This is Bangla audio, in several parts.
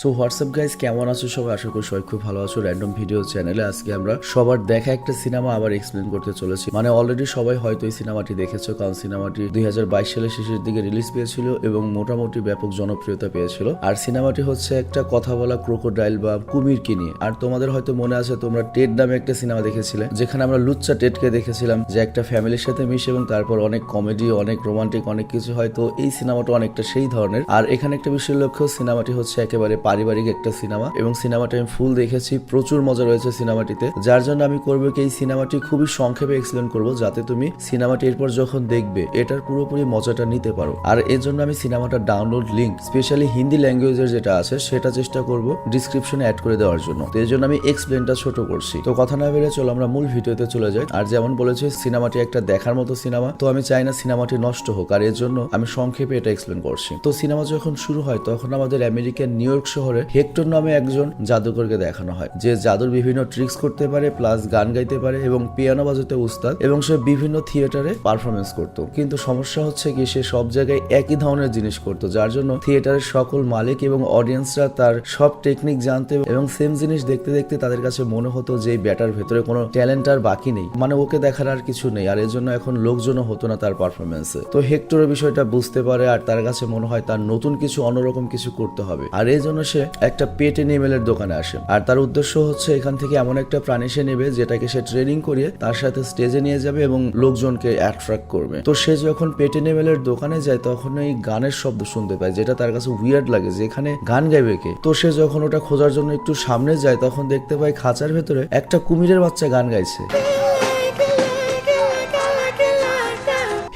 সো হোয়াটসঅ্যাপ গাইজ কেমন আছো সবাই? আশা করি সবাই খুব ভালো আছো। র্যান্ডম ভিডিও চ্যানেলে আজকে আমরা সবার দেখা একটা সিনেমা আবার এক্সপ্লেন করতে চলেছি। মানে অলরেডি সবাই হয়তো এই সিনেমাটি দেখেছ, কারণ সিনেমাটি দুই হাজার বাইশ সালের শেষের দিকে রিলিজ পেয়েছিল এবং মোটামুটি ব্যাপক জনপ্রিয়তা পেয়েছিল। আর সিনেমাটি হচ্ছে একটা কথা বলা ক্রোকোডাইল বা কুমিরকে নিয়ে। আর তোমাদের হয়তো মনে আছে, তোমরা টেড নামে একটা সিনেমা দেখেছিলে, যেখানে আমরা লুচ্চা টেডকে দেখেছিলাম, যে একটা ফ্যামিলির সাথে মিশে এবং তারপর অনেক কমেডি অনেক রোমান্টিক অনেক কিছু হয়তো এই সিনেমাটা অনেকটা সেই ধরনের। আর এখানে একটা বিষয় লক্ষ্য সিনেমাটি হচ্ছে একেবারে পারিবারিক একটা সিনেমা। এবং সিনেমাটা আমি ফুল দেখেছি, প্রচুর মজা রয়েছে সিনেমাটিতে। যার জন্য আমি করব কি, এই সিনেমাটি খুবই সংক্ষেপে এক্সপ্লেন করব, যাতে তুমি সিনেমাটি এরপর যখন দেখবে, এটার পুরোপুরি মজাটা নিতে পারো। আর এর জন্য আমি সিনেমাটা ডাউনলোড লিঙ্ক স্পেশালি হিন্দি ল্যাঙ্গুয়েজের যেটা আছে, সেটা চেষ্টা করব ডিসক্রিপশনে অ্যাড করে দেওয়ার জন্য। তো এর জন্য আমি এক্সপ্লেনটা ছোট করছি। তো কথা না বেড়ে চলো, আমরা মূল ভিডিওতে চলে যাই। আর যেমন বলেছে, সিনেমাটি একটা দেখার মতো সিনেমা। তো আমি চাই না সিনেমাটি নষ্ট হোক, আর এর জন্য আমি সংক্ষেপে এটা এক্সপ্লেন করছি। তো সিনেমা যখন শুরু হয়, তখন আমাদের আমেরিকার নিউ ইয়র্ক শহরে হেক্টর নামে একজন জাদুকরকে দেখানো হয়। যে জাদুর বিভিন্ন ট্রিক্স করতে পারে প্লাস গান গাইতে পারে এবং পিয়ানো বাজাতে উস্তাদ এবং সে বিভিন্ন থিয়েটারে পারফরমেন্স করতো। কিন্তু সমস্যা হচ্ছে কি, সে সব জায়গায় একই ধরনের জিনিস করতো, যার জন্য থিয়েটারের সকল মালিক এবং অডিয়েন্সরা তার সব টেকনিক জানতে এবং সেম জিনিস দেখতে দেখতে তাদের কাছে মনে হতো যে ব্যাটার ভেতরে কোনো ট্যালেন্ট আর বাকি নেই। মানে ওকে দেখার আর কিছু নেই, আর এর জন্য এখন লোকজনও হতো না তার পারফরমেন্সে তো হেক্টরের বিষয়টা বুঝতে পারে, আর তার কাছে মনে হয় তার নতুন কিছু, অন্যরকম কিছু করতে হবে। আর এই জন্য সে একটা পেট এনিমেলের দোকানে আসে। আর তার উদ্দেশ্য হচ্ছে এখান থেকে এমন একটা প্রাণী সে নেবে যেটাকে সে ট্রেনিং করিয়ে তার সাথে স্টেজে নিয়ে যাবে এবং লোকজনকে অ্যাট্রাক্ট করবে। তো সে যখন পেট এনিমেলের দোকানে যায়, তখন এই গানের শব্দ শুনতে পায়, যেটা তার কাছে উইয়ার্ড লাগে, যে এখানে গান গাইবে কে? তো সে যখন ওটা খোঁজার জন্য একটু সামনে যায়, তখন দেখতে পায় খাঁচার ভেতরে একটা কুমিরের বাচ্চা গান গাইছে।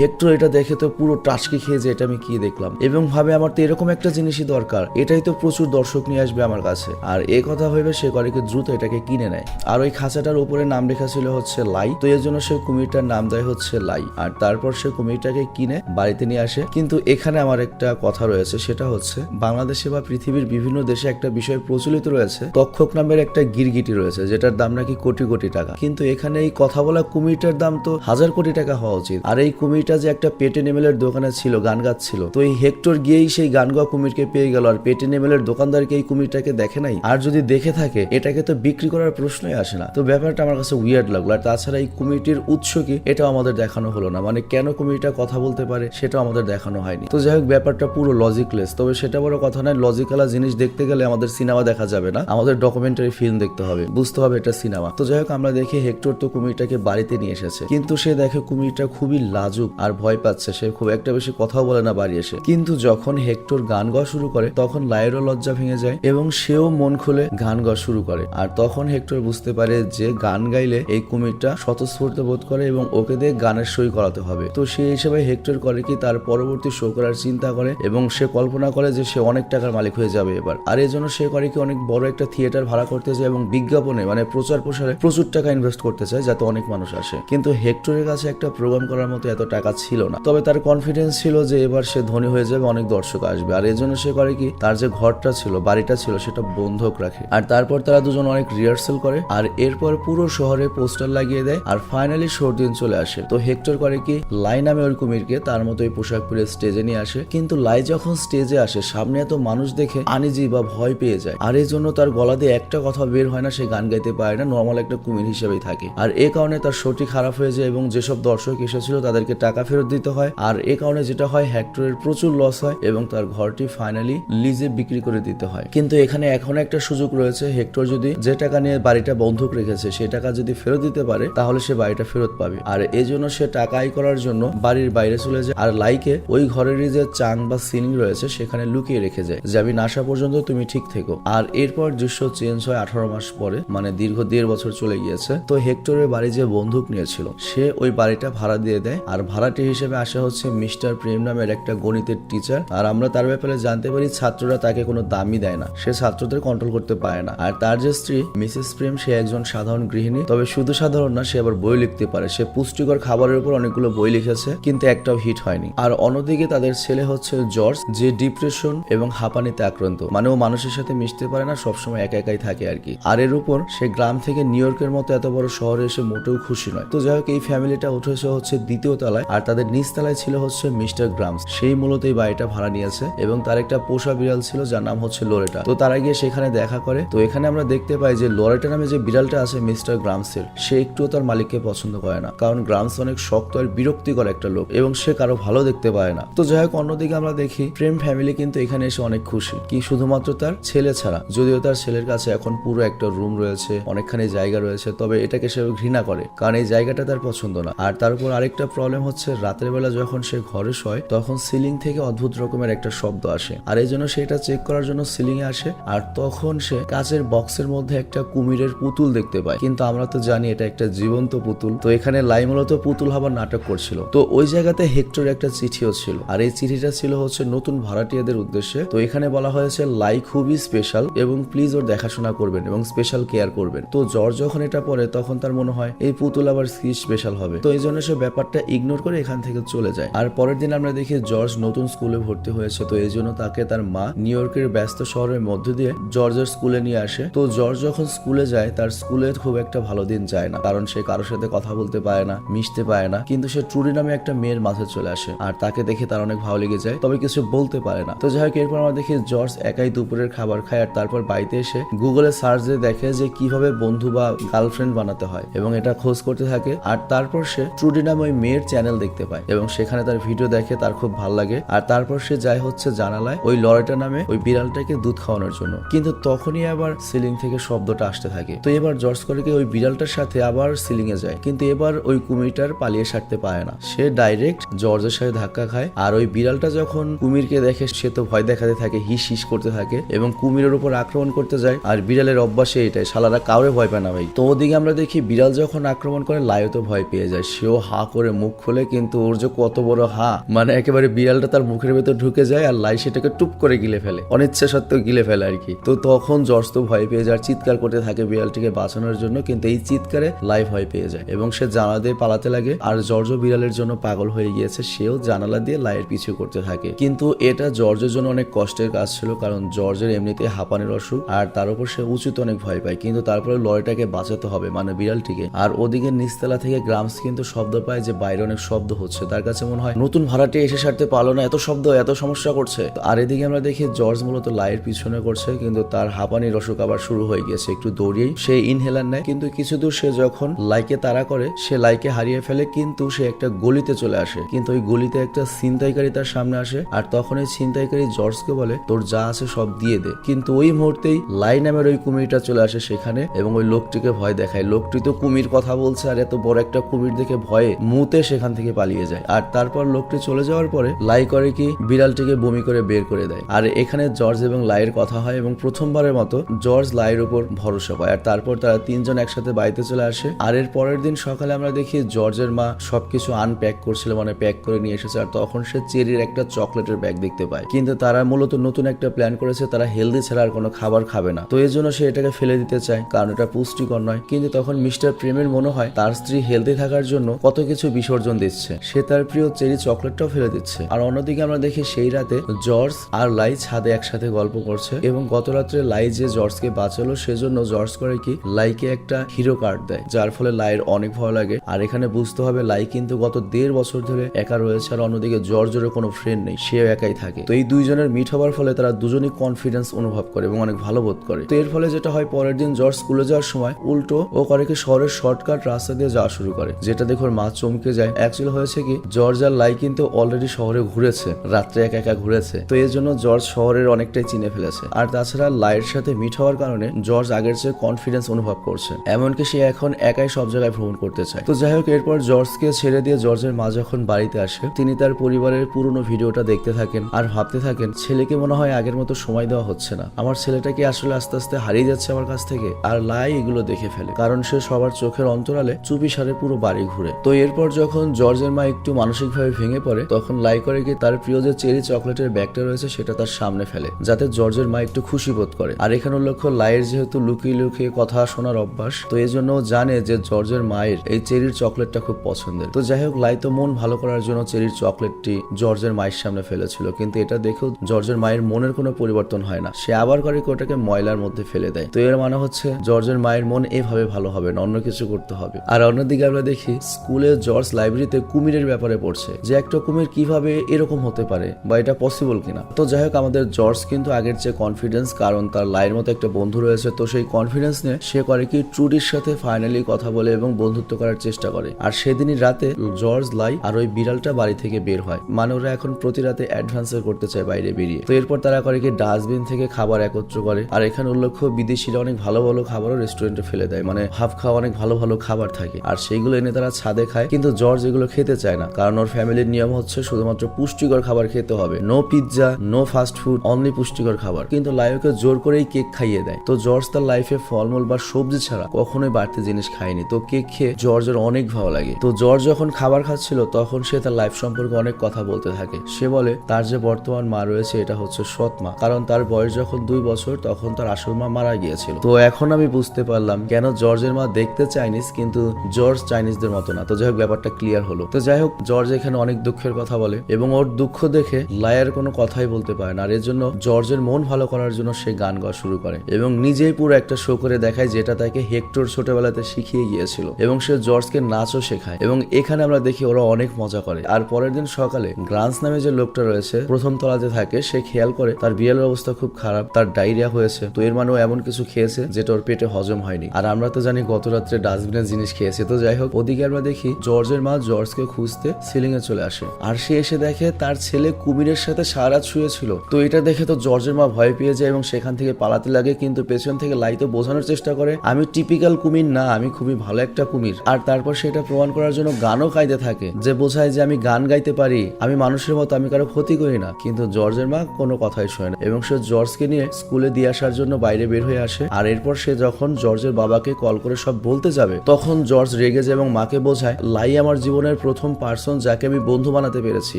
হেক্টর এটা দেখে তো পুরো টাচকে খেয়ে যে এটা আমি কি দেখলাম। এবং ভাবে আমার তো এরকম একটা জিনিসই দরকার, এটাই তো প্রচুর দর্শক নিয়ে আসবে আমার কাছে। আর এ কথা ভেবে সে করে কি দ্রুত এটাকে কিনে নেয়। আর ওই খাঁচাটার উপরে নাম লেখা ছিল হচ্ছে লাই। তো এর জন্য সে কুমিরটার নাম দেয় হচ্ছে লাই। আর তারপর সে কুমিরটাকে কিনে বাড়িতে নিয়ে আসে। কিন্তু এখানে আমার একটা কথা রয়েছে, সেটা হচ্ছে বাংলাদেশে বা পৃথিবীর বিভিন্ন দেশে একটা বিষয় প্রচলিত রয়েছে। তক্ষক নামের একটা গিরগিটি রয়েছে, যেটার দাম নাকি কোটি কোটি টাকা। কিন্তু এখানে এই কথা বলা কুমিরটার দাম তো হাজার কোটি টাকা হওয়া উচিত। আর এই কুমিরটা যে একটা পেটে নেমেলের দোকানে ছিল, গান গাচ্ছিল। তো এই হেক্টর গিয়েই সেই গান গাওয়া কুমিরকে পেয়ে গেল। আর পেটে নেমেলের দোকানদারকে এই কুমিরটাকে দেখে নাই? আর যদি দেখে থাকে, এটাকে তো বিক্রি করার প্রশ্নই আসে না। তো ব্যাপারটা আমার কাছে উইয়ার্ড লাগল। আর তাছাড়া এই কুমিরটির উৎস কি, এটাও আমাদের দেখানো হলো না। মানে কেন কুমিরটা কথা বলতে পারে, সেটাও আমাদের দেখানো হয়নি। তো যাই হোক, ব্যাপারটা পুরো লজিকলেস তবে সেটা বড় কথা নয় লজিক্যালা জিনিস দেখতে গেলে আমাদের সিনেমা দেখা যাবে না। আমাদের ডকুমেন্টারি ফিল্ম দেখতে হবে। বুঝতে হবে এটা সিনেমা তো যাই হোক, আমরা দেখি হেক্টর তো কুমিরটাকে বাড়িতে নিয়ে এসেছে। কিন্তু সে দেখে কুমিরটা খুবই লাজুক। আর ভয় পাচ্ছে। সে খুব একটা বেশি কথাও বলে না বাড়ি এসে। কিন্তু যখন হেক্টর গান গাওয়া শুরু করে, তখন লাইরও লজ্জা ভেঙে যায় এবং সেও মন খুলে গান গাওয়া শুরু করে। আর তখন হেক্টর বুঝতে পারে যে গান গাইলে এই কুমিরটা স্বতঃস্ফূর্ত বোধ করে এবং ওকে দিয়ে গানের সই করাতে হবে। তো সেই হিসেবে হেক্টর করে কি তার পরবর্তী শো করার চিন্তা করে এবং সে কল্পনা করে যে সে অনেক টাকার মালিক হয়ে যাবে এবার। আর এই জন্য সে করে কি অনেক বড় একটা থিয়েটার ভাড়া করতে চায় এবং বিজ্ঞাপনে মানে প্রচার প্রসারে প্রচুর টাকা ইনভেস্ট করতে চায় যাতে অনেক মানুষ আসে। কিন্তু হেক্টরের কাছে একটা প্রোগ্রাম করার মতো এত টাকা ছিল না। তবে তার কনফিডেন্স ছিল যে এবার সে ধনী হয়ে যাবে, অনেক দর্শক আসবে। আর এজন্য সে করে কি, তার যে ঘরটা ছিল, বাড়িটা ছিল, সেটা বন্ধক রাখে। আর তারপর তারা দুজন অনেক রিহার্সাল করে, আর এরপর পুরো শহরে পোস্টার লাগিয়ে দেয়, আর ফাইনালি শোর দিন চলে আসে। তো হেক্টর করে কি, লাই নামে ওই কুমিরকে তার মতোই পোশাক পরে স্টেজে নিয়ে আসে। কিন্তু লাই যখন স্টেজে আসে, সামনে এত মানুষ দেখে আনিজি বা ভয় পেয়ে যায়। আর এই জন্য তার গলা দিয়ে একটা কথা বের হয় না, সে গান গাইতে পারে না নর্মাল একটা কুমির হিসেবেই থাকে। আর এ কারণে তার শোটি খারাপ হয়ে যায়, এবং যেসব দর্শক এসেছিল, তাদেরকে টাকা ফেরত দিতে হয়। আর এ কারণে যেটা হয় হেক্টরের প্রচুর লস হয় এবং তার ঘরটি ফাইনালি লিজে বিক্রি করে দিতে হয়। কিন্তু এখানে এখন একটা সুযোগ রয়েছে হেক্টর যদি যে টাকা নিয়ে বাড়িটা বন্ধক রেখেছে, সে টাকা যদি ফেরত দিতে পারে, তাহলে সে বাড়িটা ফেরত পাবে। আর এই জন্য সে টাকা আয় করার জন্য বাড়ির বাইরে চলে যায়। আর লাইকে ওই ঘরেরই যে চাং বা সিলিং রয়েছে, সেখানে লুকিয়ে রেখে যায়। যে আমি না আসা পর্যন্ত তুমি ঠিক থেকো। আর এরপর দৃশ্য চেঞ্জ হয় আঠারো মাস পরে মানে দীর্ঘ দেড় বছর চলে গিয়েছে। তো হেক্টরের বাড়ি যে বন্দুক নিয়েছিল, সে ওই বাড়িটা ভাড়া দিয়ে দেয়। আর ভাড়াটি হিসেবে আসা হচ্ছে মিস্টার প্রেম নামের একটা গণিতের টিচার আর আমরা তার ব্যাপারে জানতে পারি ছাত্ররা তাকে কোনো দামই দেয় না। সে ছাত্রদের কন্ট্রোল করতে পারে না। আর তার যে স্ত্রী, মিসেস প্রেম, সে একজন সাধারণ গৃহিণী। তবে শুধু সাধারণ না, সে আবার বই লিখতে পারে। সে পুষ্টিকর খাবারের উপর অনেকগুলো বই লিখেছে, কিন্তু একটাও হিট হয়নি। আর অন্যদিকে তাদের ছেলে হচ্ছে জর্জ, যে ডিপ্রেশন এবং হাঁপানিতে আক্রান্ত। মানে ও মানুষের সাথে মিশতে পারে না, সবসময় একা একাই থাকে আর কি। আর এর উপর সে গ্রাম থেকে নিউ ইয়র্কের মতো এত বড় শহরে এসে মোটেও খুশি নয়। তো যাই হোক, এই ফ্যামিলিটা উঠেছে হচ্ছে দ্বিতীয় তলায়। আর তাদের নিচতলায় ছিল হচ্ছে মিস্টার গ্রামস। সেই মূলত এই বাড়িটা ভাড়া নিয়েছে এবং তার একটা পোষা বিড়াল ছিল যার নাম হচ্ছে লোরেটা। তো তারা গিয়ে সেখানে দেখা করে। তো এখানে আমরা দেখতে পাই যে লোরেটা নামে যে বিড়ালটা আছে মিস্টার গ্রামসের, সে একটুও তার মালিককে পছন্দ করে না। কারণ গ্রামস অনেক শক্ত আর বিরক্তিকর একটা লোক এবং সে কারও ভালো দেখতে পায় না। তো যাই হোক, অন্যদিকে আমরা দেখি, প্রেম ফ্যামিলি কিন্তু এখানে এসে অনেক খুশি। কি শুধুমাত্র তার ছেলে ছাড়া, যদিও তার ছেলের কাছে এখন পুরো একটা রুম রয়েছে, অনেকখানি জায়গা রয়েছে, তবে এটাকে সে ঘৃণা করে। কারণ এই জায়গাটা তার পছন্দ না। আর তার উপর আরেকটা প্রবলেম হচ্ছে রাতের বেলা যখন সে ঘরে শয়, তখন সিলিং থেকে অদ্ভুত রকমের একটা শব্দ আসে। আর এই জন্য সেটা চেক করার জন্য সিলিং এ আসে, আর তখন সে কাচের বক্সের মধ্যে একটা কুমিরের পুতুল দেখতে পায়। কিন্তু আমরা তো জানি এটা একটা জীবন্ত পুতুল। তো এখানে লাই মূলত পুতুল হবার নাটক করছিল। তো ওই জায়গাতে হেক্টর একটা চিঠিও ছিল। আর এই চিঠিটা ছিল হচ্ছে নতুন ভাড়াটিয়াদের উদ্দেশ্যে। তো এখানে বলা হয়েছে, লাই খুবই স্পেশাল এবং প্লিজ ওর দেখাশোনা করবেন এবং স্পেশাল কেয়ার করবেন। তো জ্বর যখন এটা পড়ে তখন তার মনে হয়, এই পুতুল আবার স্পেশাল হবে? তো এই জন্য সে ব্যাপারটা ইগনোর করে এখান থেকে চলে যায়। আর পরের দিন আমরা দেখি জর্জ নতুন স্কুলে ভর্তি হয়েছে, তো এই জন্য তাকে তার মা নিউ ইয়র্কের ব্যস্ত শহরের মধ্য দিয়ে জর্জের স্কুলে নিয়ে আসে। তো জর্জ যখন স্কুলে যায়, তার স্কুলে খুব একটা ভালো দিন যায় না, কারণ সে কারোর সাথে কথা বলতে পারে না, মিশতে পারে না, কিন্তু সে ট্রুডি নামে একটা মেয়ের মাঝে চলে আসে, আর তাকে দেখে তার অনেক ভালো লেগে যায়, তবে কিছু বলতে পারে না। তো যাই হোক এরপর আমরা দেখি জর্জ একাই দুপুরের খাবার খায়, আর তারপর বাড়িতে এসে গুগলে সার্চ দিয়ে দেখে যে কীভাবে বন্ধু বা গার্লফ্রেন্ড বানাতে হয়, এবং এটা খোঁজ করতে থাকে। আর তারপর সে ট্রুডি নামে ওই মেয়ের চ্যানেল দেখতে পায় এবং সেখানে তার ভিডিও দেখে তার খুব ভালো লাগে। আর তারপর সে যায় হচ্ছে জানালায় ওই লরিটা নামে ওই বিড়ালটাকে দুধ খাওয়ানোর জন্য। কিন্তু তখনই আবার সিলিং থেকে শব্দটা আসতে থাকে। তো এবার জর্জ করিকে ওই বিড়ালটার সাথে আবার সিলিং এ যায়। কিন্তু এবার ওই কুমিরটার পালিয়ে সারতে পারে না। সে ডাইরেক্ট জর্জের সাথে ধাক্কা খায়। আর ওই বিড়ালটা যখন কুমিরকে দেখে, সে তো ভয় দেখাতে থাকে, হিস হিস করতে থাকে এবং কুমিরের উপর আক্রমণ করতে যায়। আর বিড়ালের অভ্যাসে এটাই, শালারা কাউরে ভয় পায় না ভাই। তো ওদিকে আমরা দেখি বিড়াল যখন আক্রমণ করে লাইও তো ভয় পেয়ে যায়। সেও হা করে মুখ খোলে কিন্তু ওর যে কত বড় হা মানে একেবারে বিড়ালটা তার মুখের ভেতর ঢুকে যায় আর লাই সেটাকে টুপ করে গিলে ফেলে, অনিচ্ছা সত্ত্বেও গিলে ফেলে আর কি। তো তখন জর্জ তো ভয় পেয়ে যায়, চিৎকার করতে থাকে বিড়ালটিকে বাঁচানোর জন্য, কিন্তু এই চিৎকারে লাই ভয় পেয়ে যায় এবং সে জানালা দিয়ে পালাতে লাগে আর জর্জ বিড়ালের জন্য পাগল হয়ে গিয়েছে, সেও জানালা দিয়ে লাইয়ের পিছু করতে থাকে। কিন্তু এটা জর্জের জন্য অনেক কষ্টের কাজ ছিল, কারণ জর্জের এমনিতে হাঁপানির অসুখ আর তার উপর সে উচিত অনেক ভয় পায়, কিন্তু তারপরে লরিটাকে বাঁচাতে হবে মানে বিড়ালটিকে। আর ওদিকে নিচতলা থেকে গ্রামস কিন্তু শব্দ পায় যে বাইরে অনেক শব্দ হচ্ছে। তার কাছে মনে হয় নতুন ভাড়াটি এসে সারতে পারল না, এত শব্দ, এত সমস্যা করছে। আর এদিকে আমরা দেখি জর্জ মূলত লাইয়ের পিছনে করছে, কিন্তু তার হাঁপানির অসুখ আবার শুরু হয়ে গেছে একটু দৌড়িয়েই সে ইনহেলার নেয়, কিন্তু কিছু দূর সে যখন লাইকে তাড়া করে, সে লাইকে হারিয়ে ফেলে, কিন্তু সে একটা গলিতে চলে আসে। কিন্তু ওই গলিতে একটা ছিনতাইকারী তার সামনে আসে, আর তখন এই ছিনতাইকারী জর্জকে বলে, তোর যা আছে সব দিয়ে দে। কিন্তু ওই মুহূর্তেই লাই নামের ওই কুমিরটা চলে আসে সেখানে, এবং ওই লোকটিকে ভয় দেখায়। লোকটি তো কুমির কথা বলছে, আর এত বড় একটা কুমির দেখে ভয়ে মুতে সেখান থেকে পালিয়ে যায়। আর তারপর লোকটি চলে যাওয়ার পরে লাই করে কি বিড়ালটিকে বমি করে বের করে দেয়। আর এখানে জর্জ এবং লাইয়ের কথা হয় এবং প্রথমবারের মতো জর্জ লাইয়ের উপর ভরসা পায়। আর তারপর তারা তিনজন একসাথে বাড়িতে চলে আসে। আর এর পরের দিন সকালে আমরা দেখি জর্জের মা সবকিছু আনপ্যাক করছিল মানে প্যাক করে নিয়ে এসেছে। আর তখন সে চেরির একটা চকলেটের ব্যাগ দেখতে পায়। কিন্তু তারা মূলত নতুন একটা প্ল্যান করেছে, তারা হেলদি ছাড়া আর কোনো খাবার খাবে না। তো এই জন্য সে এটাকে ফেলে দিতে চায়, কারণ এটা পুষ্টিকর নয়। কিন্তু তখন মিস্টার প্রেমের মনে হয়, তার স্ত্রী হেলদি থাকার জন্য কত কিছু বিসর্জন দিচ্ছে। সে তার প্রিয় চেরি চকলেটটাও ফেলে দিচ্ছে। আর অন্যদিকে আমরা দেখি সেই রাতে জর্জ আর লাই ছাদে একসাথে গল্প করছে এবং গত রাত্রে লাই যে জর্জকে বাঁচালো, সেজন্য জর্জ করে কি, লাইকে একটা হিরো কার্ড দেয়, যার ফলে লাইয়ের অনেক ভয় লাগে। আর এখানে বুঝতে হবে, লাই কিন্তু গত দেড় বছর ধরে একা রয়েছে আর অন্যদিকে জর্জের কোনো ফ্রেন্ড নেই, সেও একাই থাকে। তো এই দুইজনের মিট হবার ফলে তারা দুজনই কনফিডেন্স অনুভব করে এবং অনেক ভালো বোধ করে। তো এর ফলে যেটা হয়, পরের দিন জর্জ স্কুলে যাওয়ার সময় উল্টো ও করে কি শহরের শর্টকাট রাস্তা দিয়ে যাওয়া শুরু করে, যেটা দেখে মা চমকে যায়। অ্যাকচুয়ালি হয়েছে কি, জর্জ আর লাই কিন্তু অলরেডি শহরে ঘুরেছে, রাত্রে একা একা ঘুরেছে। তো এর জন্য জর্জ শহরের অনেকটাই চিনে ফেলেছে। আর তাছাড়া লাইয়ের সাথে মিট হওয়ার কারণে জর্জ আগের চেয়ে কনফিডেন্স অনুভব করছে। এমনকি সে এখন একাই সব জায়গায় ভ্রমণ করতে চায়। তো যাই হোক, এরপর জর্জকে ছেড়ে দিয়ে জর্জের মা যখন বাড়িতে আসে, তিনি তার পরিবারের পুরনো ভিডিওটা দেখতে থাকেন আর ভাবতে থাকেন, ছেলেকে মনে হয় আগের মতো সময় দেওয়া হচ্ছে না। আমার ছেলেটাকে আসলে আস্তে আস্তে হারিয়ে যাচ্ছে আমার কাছ থেকে? আর লাই এগুলো দেখে ফেলে, কারণ সে সবার চোখের অন্তরালে চুপি সারে পুরো বাড়ি ঘুরে। তো এরপর যখন জর্জের মা একটু মানসিকভাবে ভেঙে পড়ে, তখন লাই করে কি তার প্রিয় যে চেরি চকলেটের ব্যাগটা রয়েছে সেটা তার সামনে ফেলে, যাতে জর্জের মা একটু খুশি বোধ করে। আর এখানে লক্ষ্য লাইয়ের যেহেতু লুকিয়ে লুকিয়ে কথা শোনার অভ্যাস, তো এই জন্য জানে যে জর্জের মায়ের এই চেরির চকলেটটা খুব পছন্দের। তো যাই হোক, লাই তো মন ভালো করার জন্য চেরির চকলেটটি জর্জের মায়ের সামনে ফেলেছিল, কিন্তু এটা দেখেও জর্জের মায়ের মনের কোনো পরিবর্তন হয় না। সে আবার করে ওটাকে ময়লার মধ্যে ফেলে দেয়। তো এর মানে হচ্ছে, জর্জের মায়ের মন এভাবে ভালো হবে না, অন্য কিছু করতে হবে। আর অন্যদিকে আমরা দেখি, স্কুলে জর্জ লাইব্রেরিতে কুমিরের ব্যাপারে পড়ছে যে একটা কুমির কীভাবে এরকম হতে পারে বা এটা পসিবল কিনা। তো যাই হোক, আমাদের জর্জ কিন্তু আগের চেয়ে কনফিডেন্স কারণ তার লাইয়ের মতো একটা বন্ধু রয়েছে, তো সেই কনফিডেন্স নিয়ে সে করে কি ট্রুডির সাথে ফাইনালি কথা বলে এবং বন্ধুত্ব করার চেষ্টা করে। আর সেদিনই রাতে জর্জ লাই আর ওই বিড়ালটা বাড়ি থেকে বের হয়। মানে ওরা এখন প্রতি রাতে অ্যাডভেঞ্চার করতে চায় বাইরে বেরিয়ে। তো এরপর তারা করে কি ডাস্টবিন থেকে খাবার একত্র করে। আর এখানে উল্লেখ্য বিদেশিরা অনেক ভালো ভালো খাবারও রেস্টুরেন্টে ফেলে দেয়। মানে হাফ খাওয়া অনেক ভালো ভালো খাবার থাকে। আর সেইগুলো এনে তারা ছাদে খায়। কিন্তু জর্জ এগুলো খেতে চায় না। কারণ ওর ফ্যামিলির নিয়ম হচ্ছে শুধুমাত্র পুষ্টিকর খাবার খেতে হবে। No pizza no fast food only পুষ্টিকর খাবার। কিন্তু লাইওকে জোর করেই কেক খাইয়ে দেয়। তো জর্জ তার লাইফে ফলমূল বা সবজি ছাড়া কখনোই বাড়তি জিনিস খায়নি। তো কেক খেয়ে জর্জের অনেক ভালো লাগে। তো জর্জ যখন খাবার খাচ্ছিল, তখন সে তার লাইফ সম্পর্কে অনেক কথা বলতে থাকে। সে বলে, তার যে বর্তমান মা রয়েছে, এটা হচ্ছে সৎ মা। কারণ তার বয়স যখন দুই বছর, তখন তার আসল মা মারা গিয়েছিল। তো এখন আমি বুঝতে পারলাম, কেন জর্জের মা দেখতে চাইনিজ, কিন্তু জর্জ চাইনিজদের মতো না। তো যাই হোক, ব্যাপারটা ক্লিয়ার হলো। তো যাই হোক, জর্জ এখানে অনেক দুঃখের কথা বলে এবং ওর দুঃখ দেখে লায়ার কোনো কথাই বলতে পারে না। আর এর জন্য জর্জের মন ভালো করার জন্য সে গান গাওয়া শুরু করে এবং নিজেই পুরো একটা শো করে দেখায় যেটা তাকে হেক্টর ছোটবেলাতে শিখিয়ে গিয়েছিল এবং সে জর্জকে নাচও শেখায় এবং এখানে আমরা দেখি ওরা অনেক মজা করে। আর পরের দিন সকালে গ্রান্স নামে যে লোকটা রয়েছে, প্রথম তলাতে থাকে, সে খেয়াল করে তার বিড়ালের অবস্থা খুব খারাপ, তার ডায়রিয়া হয়েছে। তো এর মানে এমন কিছু খেয়েছে যেটা ওর পেটে হজম হয়নি। আর আমরা তো জানি গত রাত্রে ডাস্টবিনের জিনিস খেয়েছে। তো যাই হোক, ওদিকে আমরা দেখি জর্জের মা জর্জকে খুঁজতে সিলিং এ চলে আসে। আর সে এসে দেখে তার ছেলে কুমিরের সাথে সারা শুয়েছিল। তো এটা দেখে তো জর্জের মা ভয় পেয়ে যায় এবং সেখান থেকে পালাতে লাগে, কিন্তু পেছন থেকে লাইতো বোঝানোর চেষ্টা করে। আমি টিপিক্যাল কুমির না, আমি খুবই ভালো একটা কুমির। আর তারপর সেটা প্রমাণ করার জন্য গানও গাইতে থাকে, যে বোঝায় যে আমি গান গাইতে পারি। আমি মানুষের মতো, আমি কারও ক্ষতি করি না। কিন্তু জর্জের মা কোনো কথাই শোনে না। এবং সে জর্জকে নিয়ে স্কুলে দিয়ে আসার জন্য বাইরে বের হয়ে আসে। আর এরপর সে যখন জর্জের বাবাকে কল করে সব বলতে যাবে, তখন জর্জ রেগে যায় এবং মাকে বোঝায়, লাই আমার জীবনের প্রথম পার্সন যাকে আমি বন্ধু বানাতে পেরেছি